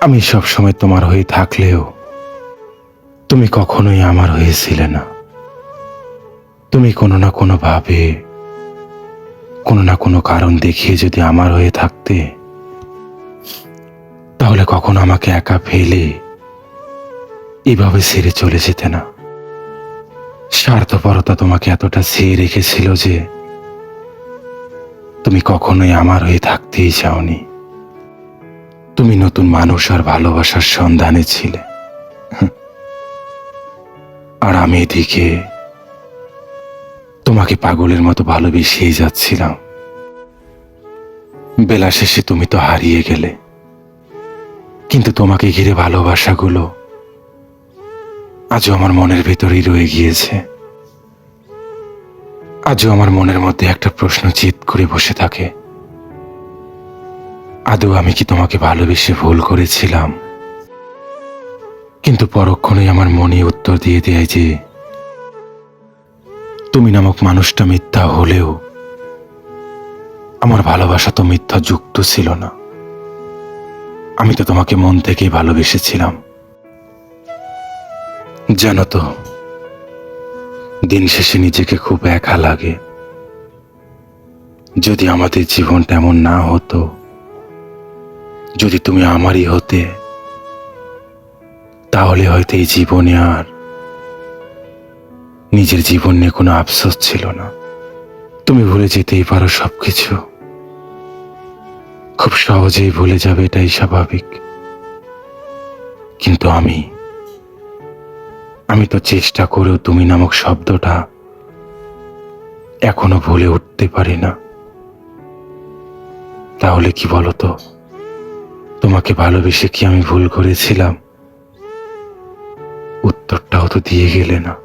আমি সবসময় তোমার হয়ে থাকলেও তুমি কখনোই আমার হয়েছিলে না। তুমি কোনো না কোনো ভাবে, কোনো না কোনো কারণ দেখিয়ে যদি আমার হয়ে থাকতে, তাহলে কখনো আমাকে একা ফেলে এভাবে ছেড়ে চলে যেতে না। স্বার্থপরতা তোমাকে এতটা চেয়ে রেখেছিল যে তুমি কখনোই আমার হয়ে থাকতেই চাওনি। তুমি নতুন মানুষ আর ভালোবাসার সন্ধানে ছিলে। আর আমি এদিকে তোমাকে পাগলের মতো ভালোবেসেই যাচ্ছিলাম। বেলা শেষে তুমি তো হারিয়ে গেলে। কিন্তু তোমাকে ঘিরে ভালোবাসাগুলো আজও আমার মনের ভেতরেই রয়ে গিয়েছে। আজও আমার মনের মধ্যে একটা প্রশ্ন চিত করে বসে থাকে। আদৌ আমি কি তোমাকে ভালোবেসে ভুল করেছিলাম? কিন্তু পরক্ষণেই আমার মনে উত্তর দিয়ে দেয় যে, তুমি নামক মানুষটা মিথ্যা হলেও আমার ভালোবাসা তো মিথ্যা যুক্ত ছিল না। আমি তো তোমাকে মন থেকেই ভালোবেসেছিলাম। জানো তো, দিন শেষে নিজেকে খুব একা লাগে। যদি আমাদের জীবনটা এমন না হতো যদি তুমি আমারই হতে, তাহলে হয়তো এই জীবনে আর নিজের জীবন নিয়ে কোনো আফসোস ছিল না। তুমি ভুলে যেতেই পারো সবকিছু। খুব সহজেই ভুলে যাবে, এটাই স্বাভাবিক। কিন্তু আমি আমি তো চেষ্টা করেও তুমি নামক শব্দটা এখনও ভুলে উঠতে পারি না। তাহলে কি বলো তো? তোমাকে ভালোবেসে কি আমি ভুল করেছিলাম? উত্তরটাও তো দিয়ে গেলে না।